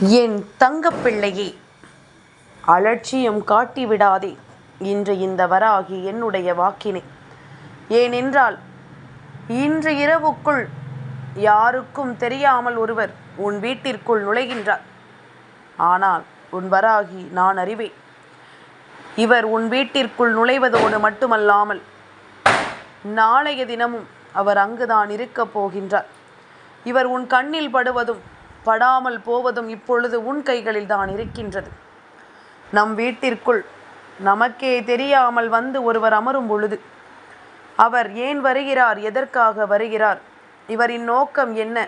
என் தங்கப்பிள்ளையே அலட்சியம் காட்டிவிடாதே இன்று இந்த வராகி என்னுடைய வாக்கினை. ஏனென்றால் இன்று இரவுக்குள் யாருக்கும் தெரியாமல் ஒருவர் உன் வீட்டிற்குள் நுழைகின்றார். ஆனால் உன் வராகி நான் அறிவேன். இவர் உன் வீட்டிற்குள் நுழைவதோடு மட்டுமல்லாமல் நாளைய தினமும் அவர் அங்குதான் இருக்கப் போகின்றார். இவர் உன் கண்ணில் படுவதும் படாமல் போவதும் இப்பொழுது உன் கைகளில் தான் இருக்கின்றது. நம் வீட்டிற்குள் நமக்கே தெரியாமல் வந்து ஒருவர் அமரும் பொழுது அவர் ஏன் வருகிறார் எதற்காக வருகிறார் இவரின் நோக்கம் என்ன?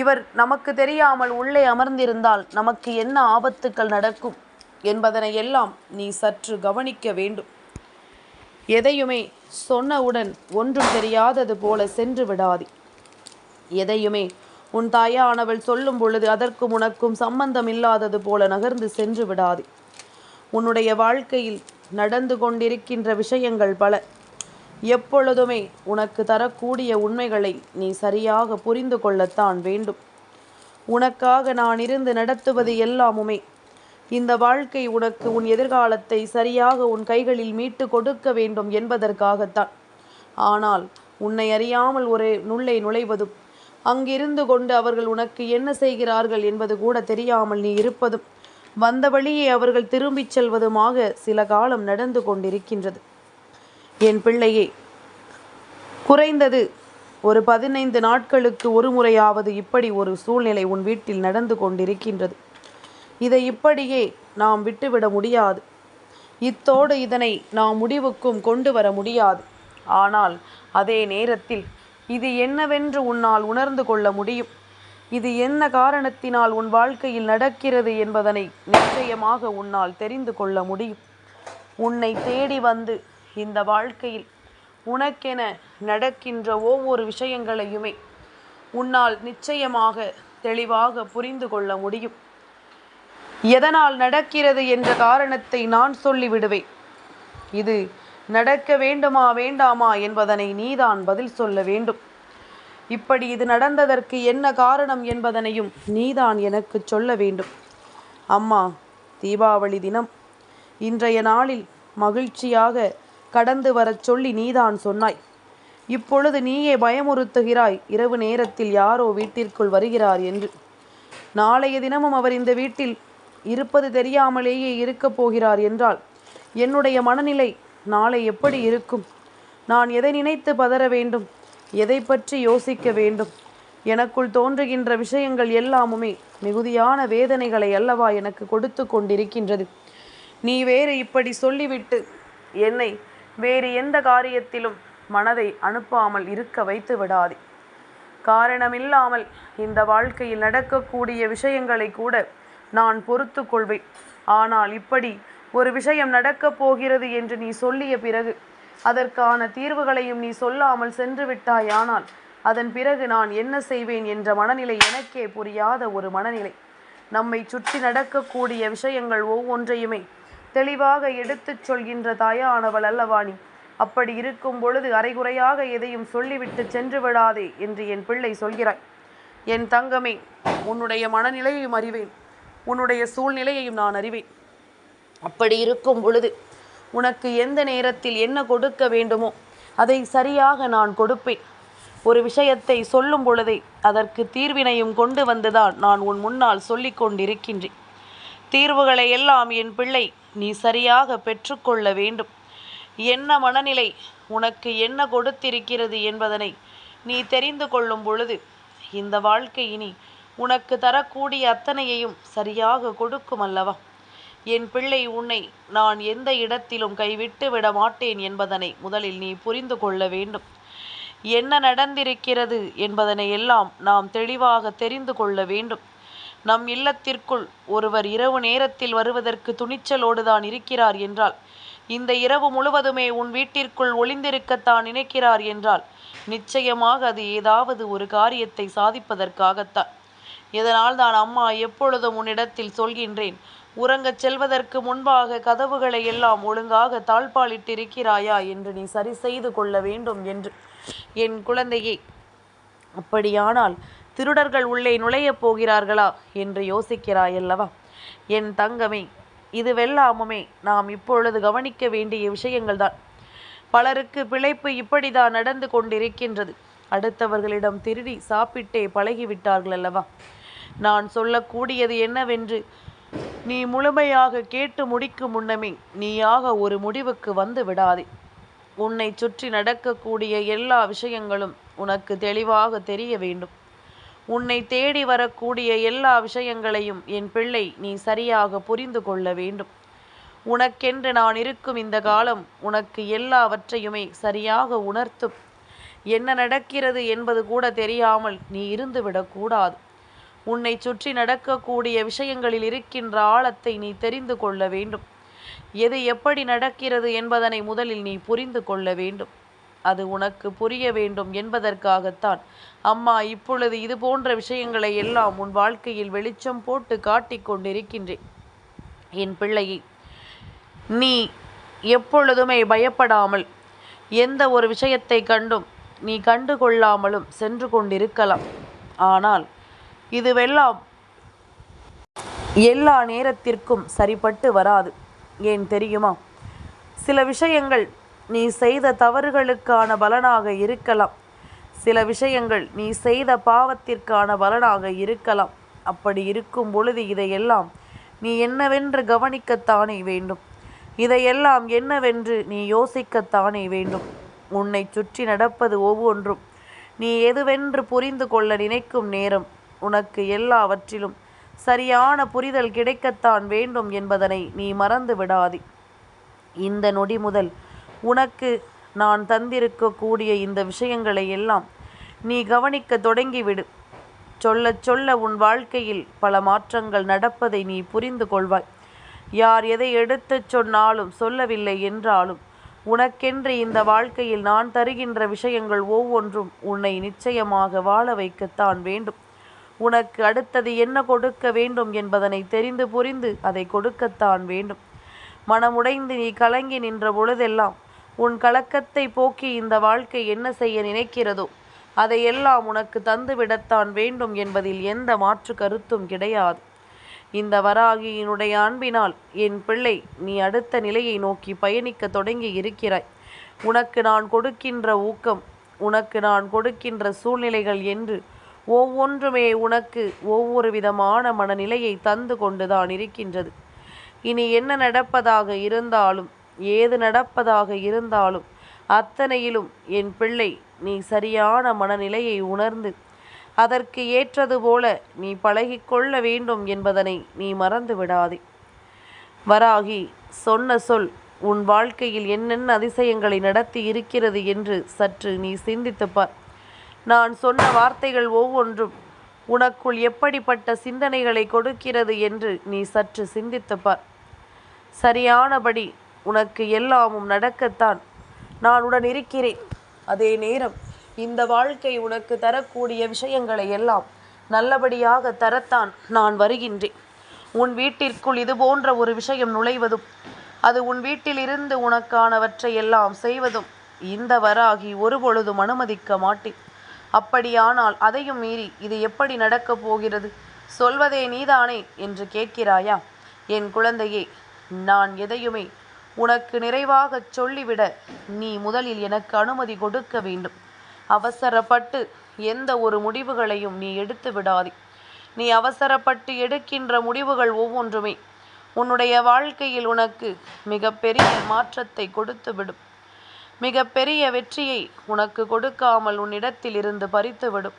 இவர் நமக்கு தெரியாமல் உள்ளே அமர்ந்திருந்தால் நமக்கு என்ன ஆபத்துக்கள் நடக்கும் என்பதனை எல்லாம் நீ சற்று கவனிக்க வேண்டும். எதையுமே சொன்னவுடன் ஒன்றும் தெரியாதது போல சென்று விடாதே. எதையுமே உன் தாயானவள் சொல்லும் பொழுது அதற்கும் உனக்கும் சம்பந்தம் இல்லாதது போல நகர்ந்து சென்று விடாது. உன்னுடைய வாழ்க்கையில் நடந்து கொண்டிருக்கின்ற விஷயங்கள் பல. எப்பொழுதுமே உனக்கு தரக்கூடிய உண்மைகளை நீ சரியாக புரிந்து கொள்ளத்தான் வேண்டும். உனக்காக நான் இருந்து நடத்துவது எல்லாமுமே. இந்த வாழ்க்கை உனக்கு உன் எதிர்காலத்தை சரியாக உன் கைகளில் மீட்டு கொடுக்க வேண்டும் என்பதற்காகத்தான். ஆனால் உன்னை அறியாமல் ஒரு நுள்ளே நுழைவதும் அங்கிருந்து கொண்டு அவர்கள் உனக்கு என்ன செய்கிறார்கள் என்பது கூட தெரியாமல் நீ இருப்பதும் வந்த வழியே அவர்கள் திரும்பிச் செல்வதுமாக சில காலம் நடந்து கொண்டிருக்கின்றது. என் பிள்ளையே குறைந்தது ஒரு பதினைந்து நாட்களுக்கு ஒரு முறையாவது இப்படி ஒரு சூழ்நிலை உன் வீட்டில் நடந்து கொண்டிருக்கின்றது. இதை இப்படியே நாம் விட்டுவிட முடியாது. இத்தோடு இதனை நாம் முடிவுக்கும் கொண்டு வர முடியாது. ஆனால் அதே நேரத்தில் இது என்னவென்று உன்னால் உணர்ந்து கொள்ள முடியும். இது என்ன காரணத்தினால் உன் வாழ்க்கையில் நடக்கிறது என்பதனை நிச்சயமாக உன்னால் தெரிந்து கொள்ள முடியும். உன்னை தேடி வந்து இந்த வாழ்க்கையில் உனக்கென நடக்கின்ற ஒவ்வொரு விஷயங்களையுமே உன்னால் நிச்சயமாக தெளிவாக புரிந்து கொள்ள முடியும். எதனால் நடக்கிறது என்ற காரணத்தை நான் சொல்லிவிடுவேன். இது நடக்க வேண்டுமா வேண்டாமா என்பதனை நீதான் பதில் சொல்ல வேண்டும். இப்படி இது நடந்ததற்கு என்ன காரணம் என்பதனையும் நீதான் எனக்கு சொல்ல வேண்டும். அம்மா தீபாவளி தினம். இன்றைய நாளில் மகிழ்ச்சியாக கடந்து வரச் சொல்லி நீதான் சொன்னாய். இப்பொழுது நீயே பயமுறுத்துகிறாய் இரவு நேரத்தில் யாரோ வீட்டிற்குள் வருகிறார் என்று. நாளைய தினமும் அவர் இந்த வீட்டில் இருப்பது தெரியாமலேயே இருக்கப் போகிறார் என்றால் என்னுடைய மனநிலை நாளை எப்படி இருக்கும்? நான் எதை நினைத்து பதற வேண்டும்? எதை பற்றி யோசிக்க வேண்டும்? எனக்குள் தோன்றுகின்ற விஷயங்கள் எல்லாமுமே மிகுதியான வேதனைகளை அல்லவா எனக்கு கொடுத்து கொண்டிருக்கின்றது. நீ வேறு இப்படி சொல்லிவிட்டு என்னை வேறு எந்த காரியத்திலும் மனதை அனுப்பாமல் இருக்க வைத்து விடாதே. காரணமில்லாமல் இந்த வாழ்க்கையில் நடக்கக்கூடிய விஷயங்களை கூட நான் பொறுத்து கொள்வேன். ஆனால் இப்படி ஒரு விஷயம் நடக்கப் போகிறது என்று நீ சொல்லிய பிறகு அதற்கான தீர்வுகளையும் நீ சொல்லாமல் சென்று விட்டாயானால் அதன் பிறகு நான் என்ன செய்வேன் என்ற மனநிலை எனக்கே புரியாத ஒரு மனநிலை. நம்மை சுற்றி நடக்கக்கூடிய விஷயங்கள் ஒவ்வொன்றையுமே தெளிவாக எடுத்துச் சொல்கின்ற தாயானவள் அல்லவாணி அப்படி இருக்கும் பொழுது அரைகுறையாக எதையும் சொல்லிவிட்டு சென்று விடாதே என்று என் பிள்ளை சொல்கிறாய். என் தங்கமே உன்னுடைய மனநிலையையும் அறிவேன். உன்னுடைய சூழ்நிலையையும் நான் அறிவேன். அப்படி இருக்கும் பொழுது உனக்கு எந்த நேரத்தில் என்ன கொடுக்க வேண்டுமோ அதை சரியாக நான் கொடுப்பேன். ஒரு விஷயத்தை சொல்லும் பொழுதே அதற்கு தீர்வினையும் கொண்டு வந்துதான் நான் உன் முன்னால் சொல்லி கொண்டிருக்கின்றேன். தீர்வுகளை எல்லாம் என் பிள்ளை நீ சரியாக பெற்றுக்கொள்ள வேண்டும். என்ன மனநிலை உனக்கு என்ன கொடுத்திருக்கிறது என்பதனை நீ தெரிந்து கொள்ளும் பொழுது இந்த வாழ்க்கை இனி உனக்கு தரக்கூடிய அத்தனையையும் சரியாக கொடுக்கும் அல்லவா? என் பிள்ளை உன்னை நான் எந்த இடத்திலும் கைவிட்டு விட மாட்டேன் என்பதனை முதலில் நீ புரிந்து கொள்ள வேண்டும். என்ன நடந்திருக்கிறது என்பதனை எல்லாம் நாம் தெளிவாக தெரிந்து கொள்ள வேண்டும். நம் இல்லத்திற்குள் ஒருவர் இரவு நேரத்தில் வருவதற்கு துணிச்சலோடுதான் இருக்கிறார் என்றால் இந்த இரவு முழுவதுமே உன் வீட்டிற்குள் ஒளிந்திருக்கத்தான் நினைக்கிறார் என்றால் நிச்சயமாக அது ஏதாவது ஒரு காரியத்தை சாதிப்பதற்காகத்தான். இதனால் தான் அம்மா எப்பொழுதும் உன்னிடத்தில் சொல்கின்றேன் உறங்கச் செல்வதற்கு முன்பாக கதவுகளை எல்லாம் ஒழுங்காக தாழ்பாலிட்டிருக்கிறாயா என்று நீ சரி செய்து கொள்ள வேண்டும் என்று. என் குழந்தையே அப்படியானால் திருடர்கள் உள்ளே நுழையப் போகிறார்களா என்று யோசிக்கிறாயல்லவா? என் தங்கமே இதுவெல்லாமுமே நாம் இப்பொழுது கவனிக்க வேண்டிய விஷயங்கள்தான். பலருக்கு பிழைப்பு இப்படிதான் நடந்து கொண்டிருக்கின்றது. அடுத்தவர்களிடம் திருடி சாப்பிட்டே பழகிவிட்டார்கள் அல்லவா நான் சொல்லக்கூடியது என்னவென்று நீ முழுமையாக கேட்டு முடிக்கும் முன்னமே நீயாக ஒரு முடிவுக்கு வந்து விடாதே. உன்னை சுற்றி நடக்கக்கூடிய எல்லா விஷயங்களும் உனக்கு தெளிவாக தெரிய வேண்டும். உன்னை தேடி வரக்கூடிய எல்லா விஷயங்களையும் என் பிள்ளை நீ சரியாக புரிந்து கொள்ள வேண்டும். உனக்கென்று நான் இருக்கும் இந்த காலம் உனக்கு எல்லாவற்றையுமே சரியாக உணர்த்தும். என்ன நடக்கிறது என்பது கூட தெரியாமல் நீ இருந்துவிடக்கூடாது உன்னை சுற்றி நடக்கக்கூடிய விஷயங்களில் இருக்கின்ற ஆழத்தை நீ தெரிந்து கொள்ள வேண்டும். எது எப்படி நடக்கிறது என்பதனை முதலில் நீ புரிந்து கொள்ள வேண்டும். அது உனக்கு புரிய வேண்டும் என்பதற்காகத்தான். அம்மா இப்பொழுது இது போன்ற விஷயங்களை எல்லாம் உன் வாழ்க்கையில் வெளிச்சம் போட்டு காட்டிக் கொண்டிருக்கின்றேன். என் பிள்ளையை நீ எப்பொழுதுமே பயப்படாமல் எந்த ஒரு விஷயத்தை கண்டும் நீ கண்டு கொள்ளாமலும் சென்று கொண்டிருக்கலாம். ஆனால் இதுவெல்லாம் எல்லா நேரத்திற்கும் சரிப்பட்டு வராது. ஏன் தெரியுமா? சில விஷயங்கள் நீ செய்த தவறுகளுக்கான பலனாக இருக்கலாம். சில விஷயங்கள் நீ செய்த பாவத்திற்கான பலனாக இருக்கலாம். அப்படி இருக்கும் பொழுது இதையெல்லாம் நீ என்னவென்று கவனிக்கத்தானே வேண்டும். இதையெல்லாம் என்னவென்று நீ யோசிக்கத்தானே வேண்டும். உன்னை சுற்றி நடப்பது ஒவ்வொன்றும் நீ எதுவென்று புரிந்து கொள்ள நினைக்கும் நேரம் உனக்கு எல்லாவற்றிலும் சரியான புரிதல் கிடைக்கத்தான் வேண்டும் என்பதனை நீ மறந்து விடாதே. இந்த நொடி முதல் உனக்கு நான் தந்திருக்கக்கூடிய இந்த விஷயங்களை எல்லாம் நீ கவனிக்க தொடங்கிவிடு. சொல்ல சொல்ல உன் வாழ்க்கையில் பல மாற்றங்கள் நடப்பதை நீ புரிந்து கொள்வாய். யார் எதை எடுத்துச் சொன்னாலும் சொல்லவில்லை என்றாலும் உனக்கென்று இந்த வாழ்க்கையில் நான் தருகின்ற விஷயங்கள் ஒவ்வொன்றும் உன்னை நிச்சயமாக வாழ வைக்கத்தான் வேண்டும். உனக்கு அடுத்தது என்ன கொடுக்க வேண்டும் என்பதனை தெரிந்து புரிந்து அதை கொடுக்கத்தான் வேண்டும். மனமுடைந்து நீ கலங்கி நின்ற பொழுதெல்லாம் உன் கலக்கத்தை போக்கி இந்த வாழ்க்கை என்ன செய்ய நினைக்கிறதோ அதையெல்லாம் உனக்கு தந்துவிடத்தான் வேண்டும் என்பதில் எந்த மாற்று கருத்தும் கிடையாது. இந்த வராகியினுடைய அன்பினால் என் பிள்ளை நீ அடுத்த நிலையை நோக்கி பயணிக்க தொடங்கி இருக்கிறாய். உனக்கு நான் கொடுக்கின்ற ஊக்கம் உனக்கு நான் கொடுக்கின்ற சூழ்நிலைகள் என்று ஒவ்வொன்றுமே உனக்கு ஒவ்வொரு விதமான மனநிலையை தந்து கொண்டுதான் இருக்கின்றது. இனி என்ன நடப்பதாக இருந்தாலும் ஏது நடப்பதாக இருந்தாலும் அத்தனையிலும் என் பிள்ளை நீ சரியான மனநிலையை உணர்ந்து அதற்கு ஏற்றது போல நீ பழகிக்கொள்ள வேண்டும் என்பதனை நீ மறந்து விடாதே. வராகி சொன்ன சொல் உன் வாழ்க்கையில் என்னென்ன அதிசயங்களை நடத்தி இருக்கிறது என்று சற்று நீ சிந்தித்துப்பார் நான் சொன்ன வார்த்தைகள் ஒவ்வொன்றும் உனக்குள் எப்படிப்பட்ட சிந்தனைகளை கொடுக்கிறது என்று நீ சற்று சிந்தித்துப்பார். சரியானபடி உனக்கு எல்லாமும் நடக்கத்தான் நான் உடன் இருக்கிறேன். அதே நேரம் இந்த வாழ்க்கை உனக்கு தரக்கூடிய விஷயங்களை எல்லாம் நல்லபடியாக தரத்தான் நான் வருகின்றேன். உன் வீட்டிற்குள் இது போன்ற ஒரு விஷயம் நுழைவதும் அது உன் வீட்டிலிருந்து உனக்கானவற்றை எல்லாம் செய்வதும் இந்த வராகி ஒருபொழுதும் அனுமதிக்க மாட்டேன். அப்படியானால் அதையும் மீறி இது எப்படி நடக்கப் போகிறது? சொல்வதே நீதானே என்று கேட்கிறாயா? என் குழந்தையே நான் எதையுமே உனக்கு நிறைவாகச் சொல்லிவிட நீ முதலில் எனக்கு அனுமதி கொடுக்க வேண்டும். அவசரப்பட்டு எந்த ஒரு முடிவுகளையும் நீ எடுத்து விடாதே. நீ அவசரப்பட்டு எடுக்கின்ற முடிவுகள் ஒவ்வொன்றுமே உன்னுடைய வாழ்க்கையில் உனக்கு மிகப்பெரிய மாற்றத்தை கொடுத்துவிடும். மிக பெரிய வெற்றியை உனக்கு கொடுக்காமல் உன்னிடத்தில் இருந்து பறித்துவிடும்.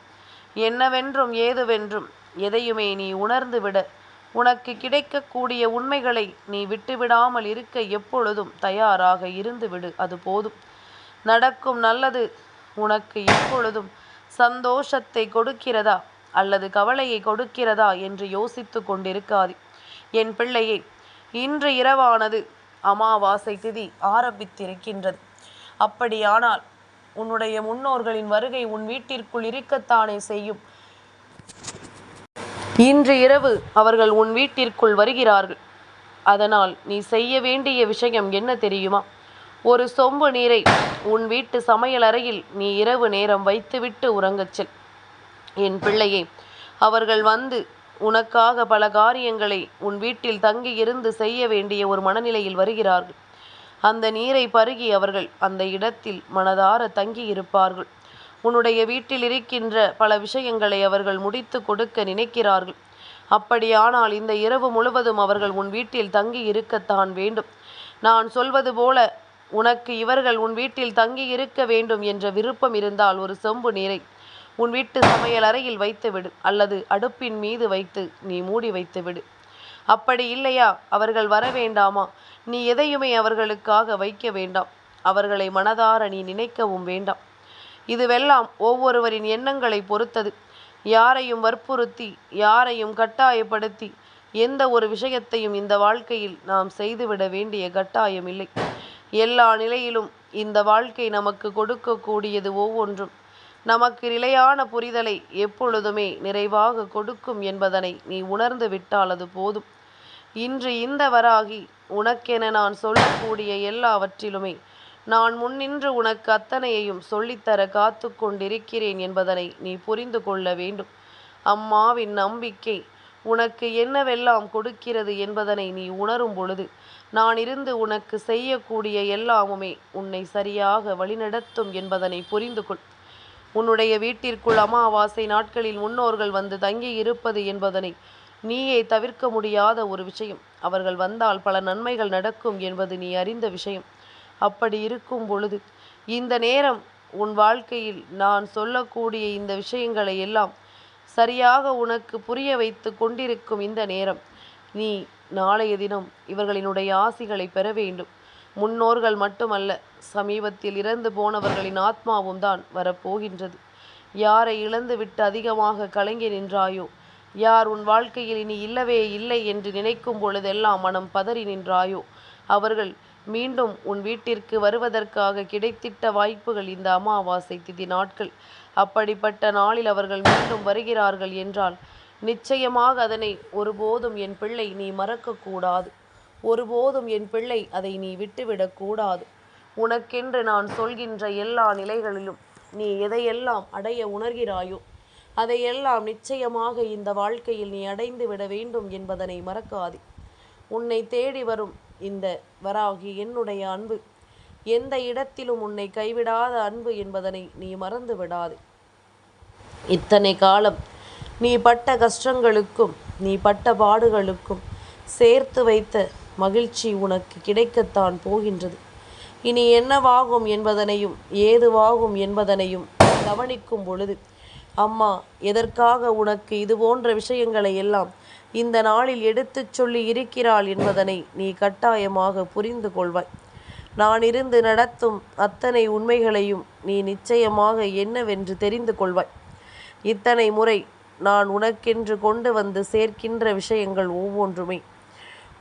என்னவென்றும் ஏதுவென்றும் எதையுமே நீ உணர்ந்து விட உனக்கு கிடைக்கக்கூடிய உண்மைகளை நீ விட்டுவிடாமல் இருக்க எப்பொழுதும் தயாராக இருந்து விடு அது போதும். நடக்கும் நல்லது உனக்கு எப்பொழுதும் சந்தோஷத்தை கொடுக்கிறதா அல்லது கவலையை கொடுக்கிறதா என்று யோசித்து கொண்டிருக்காது. என் பிள்ளையே இன்று இரவானது அமாவாசை திதி ஆரம்பித்திருக்கின்றது. அப்படியானால் உன்னுடைய முன்னோர்களின் வருகை உன் வீட்டிற்குள் இருக்கத்தானே செய்யும். இன்று இரவு அவர்கள் உன் வீட்டிற்குள் வருகிறார்கள். அதனால் நீ செய்ய வேண்டிய விஷயம் என்ன தெரியுமா? ஒரு சொம்பு நீரை உன் வீட்டு சமையல் அறையில் நீ இரவு நேரம் வைத்துவிட்டு உறங்கச் செல். என் பிள்ளையே அவர்கள் வந்து உனக்காக பல காரியங்களை உன் வீட்டில் தங்கி இருந்து செய்ய வேண்டிய ஒரு மனநிலையில் வருகிறார்கள். அந்த நீரை பருகி அவர்கள் அந்த இடத்தில் மனதார தங்கி இருப்பார்கள். உன்னுடைய வீட்டில் இருக்கின்ற பல விஷயங்களை அவர்கள் முடித்து கொடுக்க நினைக்கிறார்கள். அப்படியானால் இந்த இரவு முழுவதும் அவர்கள் உன் வீட்டில் தங்கி இருக்கத்தான் வேண்டும். நான் சொல்வது போல உனக்கு இவர்கள் உன் வீட்டில் தங்கி இருக்க வேண்டும் என்ற விருப்பம் இருந்தால் ஒரு செம்பு நீரை உன் வீட்டு சமையல் அறையில் வைத்துவிடு அல்லது அடுப்பின் மீது வைத்து நீ மூடி வைத்துவிடு. அப்படி இல்லையா? அவர்கள் வர வேண்டாமா? நீ எதையுமே அவர்களுக்காக வைக்க வேண்டாம். அவர்களை மனதார நீ நினைக்கவும் வேண்டாம். இதுவெல்லாம் ஒவ்வொருவரின் எண்ணங்களை பொறுத்தது. யாரையும் வற்புறுத்தி யாரையும் கட்டாயப்படுத்தி எந்த ஒரு விஷயத்தையும் இந்த வாழ்க்கையில் நாம் செய்துவிட வேண்டிய கட்டாயம் இல்லை எல்லா நிலையிலும் இந்த வாழ்க்கை நமக்கு கொடுக்கக்கூடியது ஒவ்வொன்றும். நமக்கு நிலையான புரிதலை எப்பொழுதுமே நிறைவாக கொடுக்கும் என்பதனை நீ உணர்ந்து விட்டால் அது போதும். இன்று இந்த வராகி உனக்கென நான் சொல்லக்கூடிய எல்லாவற்றிலுமே நான் முன்னின்று உனக்கு அத்தனையையும் சொல்லித்தர காத்து கொண்டிருக்கிறேன் என்பதனை நீ புரிந்து கொள்ள வேண்டும். அம்மாவின் நம்பிக்கை உனக்கு என்னவெல்லாம் கொடுக்கிறது என்பதனை நீ உணரும் பொழுது நான் இருந்து உனக்கு செய்யக்கூடிய எல்லாமுமே உன்னை சரியாக வழிநடத்தும் என்பதனை புரிந்து கொள். உன்னுடைய வீட்டிற்குள் அமாவாசை நாட்களில் முன்னோர்கள் வந்து தங்கி இருப்பது என்பதனை நீயே தவிர்க்க முடியாத ஒரு விஷயம். அவர்கள் வந்தால் பல நன்மைகள் நடக்கும் என்பது நீ அறிந்த விஷயம். அப்படி இருக்கும் பொழுது இந்த நேரம் உன் வாழ்க்கையில் நான் சொல்லக்கூடிய இந்த விஷயங்களை எல்லாம் சரியாக உனக்கு புரிய வைத்து கொண்டிருக்கும் இந்த நேரம். நீ நாளைய தினம் இவர்களினுடைய ஆசிகளை பெற வேண்டும். முன்னோர்கள் மட்டுமல்ல சமீபத்தில் இறந்து போனவர்களின் ஆத்மாவும் தான் வரப்போகின்றது. யாரை இழந்துவிட்டு அதிகமாக கலங்கி நின்றாயோ யார் உன் வாழ்க்கையில் இனி இல்லவே இல்லை என்று நினைக்கும் பொழுதெல்லாம் மனம் பதறி நின்றாயோ? அவர்கள் மீண்டும் உன் வீட்டிற்கு வருவதற்காக கிடைத்திட்ட வாய்ப்புகள் இந்த அமாவாசை திதி நாட்கள். அப்படிப்பட்ட நாளில் அவர்கள் மீண்டும் வருகிறார்கள் என்றால் நிச்சயமாக அதனை ஒருபோதும் என் பிள்ளை நீ மறக்கக்கூடாது. ஒருபோதும் என் பிள்ளை அதை நீ விட்டுவிடக்கூடாது உனக்கென்று நான் சொல்கின்ற எல்லா நிலைகளிலும் நீ எதையெல்லாம் அடைய உணர்கிறாயோ அதையெல்லாம் நிச்சயமாக இந்த வாழ்க்கையில் நீ அடைந்து விட வேண்டும் என்பதனை மறக்காதே. உன்னை தேடி வரும் இந்த வராகி என்னுடைய அன்பு. எந்த இடத்திலும் உன்னை கைவிடாத அன்பு என்பதனை நீ மறந்து விடாதே. இத்தனை காலம் நீ பட்ட கஷ்டங்களுக்கும் நீ பட்ட பாடுகளுக்கும் சேர்த்து வைத்த மகிழ்ச்சி உனக்கு கிடைக்கத்தான் போகின்றது. இனி என்னவாகும் என்பதனையும் ஏதுவாகும் என்பதனையும் கவனிக்கும் பொழுது அம்மா எதற்காக உனக்கு இது போன்ற விஷயங்களை எல்லாம் இந்த நாளில் எடுத்துச் சொல்லி இருக்கிறாள் என்பதனை நீ கட்டாயமாக புரிந்து கொள்வாய். நான் இருந்து நடத்தும் அத்தனை உண்மைகளையும் நீ நிச்சயமாக என்னவென்று தெரிந்து கொள்வாய். இத்தனை முறை நான் உனக்கென்று கொண்டு வந்து சேர்க்கின்ற விஷயங்கள் ஒவ்வொன்றுமே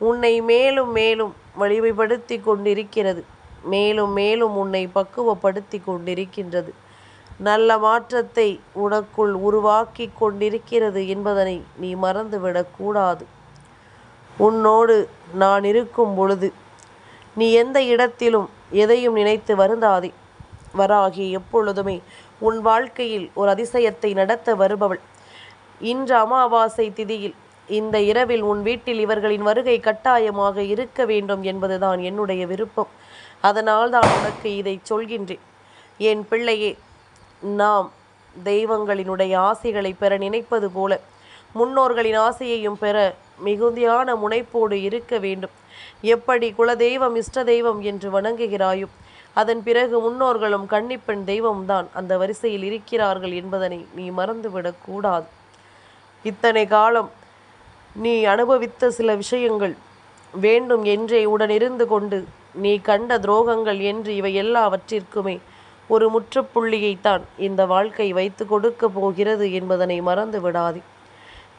உன்னை மேலும் மேலும் வலிமைப்படுத்தி கொண்டிருக்கிறது. மேலும் மேலும் உன்னை பக்குவப்படுத்தி கொண்டிருக்கின்றது. நல்ல மாற்றத்தை உனக்குள் உருவாக்கி கொண்டிருக்கிறது என்பதனை நீ மறந்துவிடக்கூடாது உன்னோடு நான் இருக்கும் பொழுது நீ எந்த இடத்திலும் எதையும் நினைத்து வருந்தாதே. வராகி எப்பொழுதுமே உன் வாழ்க்கையில் ஒரு அதிசயத்தை நடத்த வருபவள். இன்று அமாவாசை திதியில் இந்த இரவில் உன் வீட்டில் இவர்களின் வருகை கட்டாயமாக இருக்க வேண்டும் என்பதுதான் என்னுடைய விருப்பம். அதனால் தான் உனக்கு இதை சொல்கின்றேன். என் பிள்ளையே நாம் தெய்வங்களினுடைய ஆசைகளை பெற நினைப்பது போல முன்னோர்களின் ஆசையையும் பெற மிகுதியான முனைப்போடு இருக்க வேண்டும். எப்படி குலதெய்வம் இஷ்ட தெய்வம் என்று வணங்குகிறாயோ அதன் பிறகு முன்னோர்களும் கன்னிப்பெண் தெய்வம்தான் அந்த வரிசையில் இருக்கிறார்கள் என்பதனை நீ மறந்துவிடக்கூடாது இத்தனை காலம் நீ அனுபவித்த சில விஷயங்கள் வேண்டும் என்றே உடனிருந்து கொண்டு நீ கண்ட துரோகங்கள் என்று இவை எல்லாவற்றிற்குமே ஒரு முற்றுப்புள்ளியைத்தான் இந்த வாழ்க்கை வைத்து கொடுக்க போகிறது என்பதனை மறந்து விடாதே.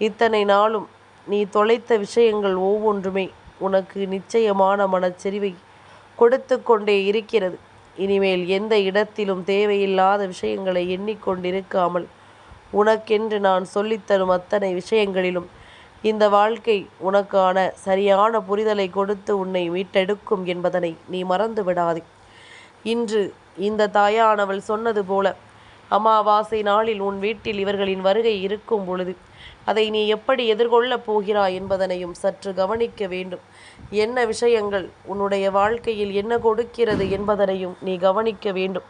இத்தனை நாளும் நீ தொலைத்த விஷயங்கள் ஒவ்வொன்றுமே உனக்கு நிச்சயமான மனச்செறிவை கொடுத்து கொண்டே இருக்கிறது. இனிமேல் எந்த இடத்திலும் தேவையில்லாத விஷயங்களை எண்ணிக்கொண்டிருக்காமல் உனக்கென்று நான் சொல்லித்தரும் அத்தனை விஷயங்களிலும் இந்த வாழ்க்கை உனக்கான சரியான புரிதலை கொடுத்து உன்னை மீட்டெடுக்கும் என்பதனை நீ மறந்து விடாதே. இன்று இந்த தாயானவள் சொன்னது போல அமாவாசை நாளில் உன் வீட்டில் இவர்களின் வருகை இருக்கும் பொழுது அதை நீ எப்படி எதிர்கொள்ளப் போகிறாய் என்பதனையும் சற்று கவனிக்க வேண்டும். என்ன விஷயங்கள் உன்னுடைய வாழ்க்கையில் என்ன கொடுக்கிறது என்பதனையும் நீ கவனிக்க வேண்டும்.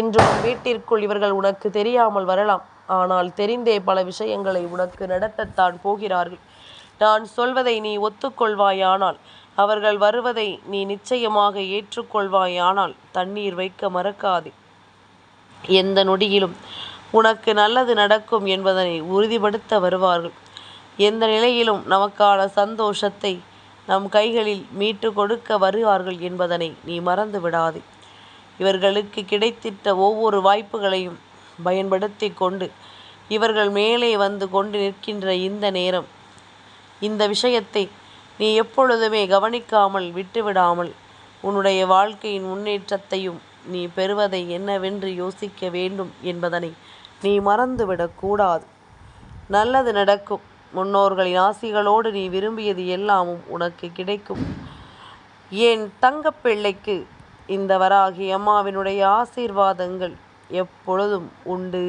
இன்று உன் வீட்டிற்குள் இவர்கள் உனக்கு தெரியாமல் வரலாம். ஆனால் தெரிந்தே பல விஷயங்களை உனக்கு நடத்தத்தான் போகிறார்கள். நான் சொல்வதை நீ ஒத்துக்கொள்வாயானால் அவர்கள் வருவதை நீ நிச்சயமாக ஏற்றுக்கொள்வாயானால் தண்ணீர் வைக்க மறக்காதே. எந்த நொடியிலும் உனக்கு நல்லது நடக்கும் என்பதனை உறுதிப்படுத்த வருவார்கள். எந்த நிலையிலும் நமக்கான சந்தோஷத்தை நம் கைகளில் மீட்டு கொடுக்க வருவார்கள் என்பதனை நீ மறந்து விடாதே. இவர்களுக்கு கிடைத்திட்ட ஒவ்வொரு வாய்ப்புகளையும் பயன்படுத்தி கொண்டு இவர்கள் மேலே வந்து கொண்டு நிற்கின்ற இந்த நேரம் இந்த விஷயத்தை நீ எப்பொழுதுமே கவனிக்காமல் விட்டுவிடாமல் உன்னுடைய வாழ்க்கையின் முன்னேற்றத்தையும் நீ பெறுவதை என்னவென்று யோசிக்க வேண்டும் என்பதனை நீ மறந்துவிடக்கூடாது நல்லது நடக்கும். முன்னோர்களின் ஆசிகளோடு நீ விரும்பியது எல்லாமும் உனக்கு கிடைக்கும். என் தங்கப்பிள்ளைக்கு இந்த வராகி அம்மாவினுடைய ஆசீர்வாதங்கள் எப்பொழுதும் உண்டு?